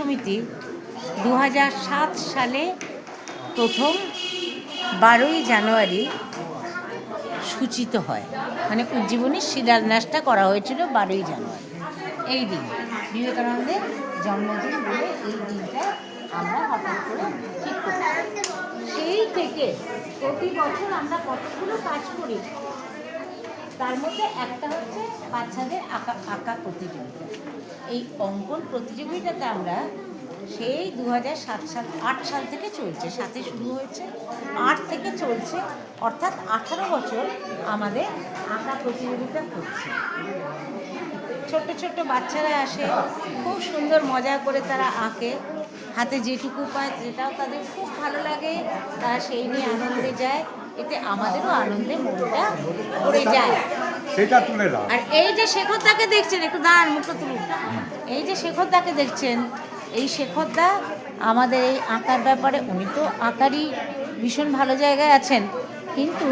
সমিতি দু সালে প্রথম বারোই জানুয়ারি সূচিত হয়। মানে উজ্জীবনীর শিলান্যাসটা করা হয়েছিল বারোই জানুয়ারি। এই দিন বিবেকানন্দের জন্মদিন বলে এই দিনটা আমরা হঠাৎ করে ঠিক করি সেই থেকে প্রতি বছর আমরা কতগুলো কাজ করি? তার মধ্যে একটা হচ্ছে বাচ্চাদের আঁকা আঁকা প্রতিযোগিতা। এই অঙ্কন প্রতিযোগিতাতে আমরা সেই দু হাজার সাত সাল, আট সাল থেকে চলছে সাথে শুরু হয়েছে, আট থেকে চলছে, অর্থাৎ আঠারো বছর আমাদের আঁকা প্রতিযোগিতা হচ্ছে। ছোট্ট ছোট্ট বাচ্চারা আসে, খুব সুন্দর মজা করে তারা আঁকে। হাতে যেটুকু পায়, যেটাও তাদের খুব ভালো লাগে, তারা সেই নিয়ে আনন্দে যায়। এতে আমাদেরও আনন্দে মনটা ভরে যায়। সেটা তুলে দাও। আর এই যে শেখরদাকে দেখছেন, একটু দাঁড়ান, মুখটা তুলুন। এই যে শেখরদাকে দেখছেন, এই শেখরদা আমাদের এই আঁকার ব্যাপারে, উনি তো আঁকারই ভীষণ ভালো জায়গায় আছেন। কিন্তু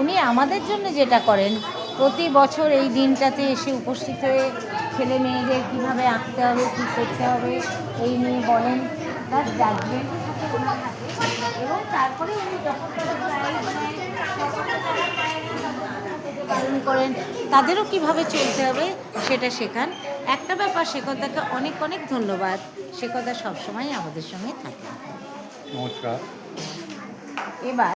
উনি আমাদের জন্য যেটা করেন, প্রতি বছর এই দিনটাতে এসে উপস্থিত হয়ে ছেলে মেয়েদের কীভাবে আঁকতে হবে, কী করতে হবে, এই নিয়ে বলেন। তার জাজমেন্ট এবং তারপরে উনি যখন তারা প্রাইজ নেয়, তখন তারা পালন করেন তাদেরও কীভাবে চলতে হবে সেটা শেখান। একটা ব্যাপার শেখদাকে অনেক অনেক ধন্যবাদ। শেখদা সবসময় আমাদের সঙ্গে থাকে নমস্কার। এবার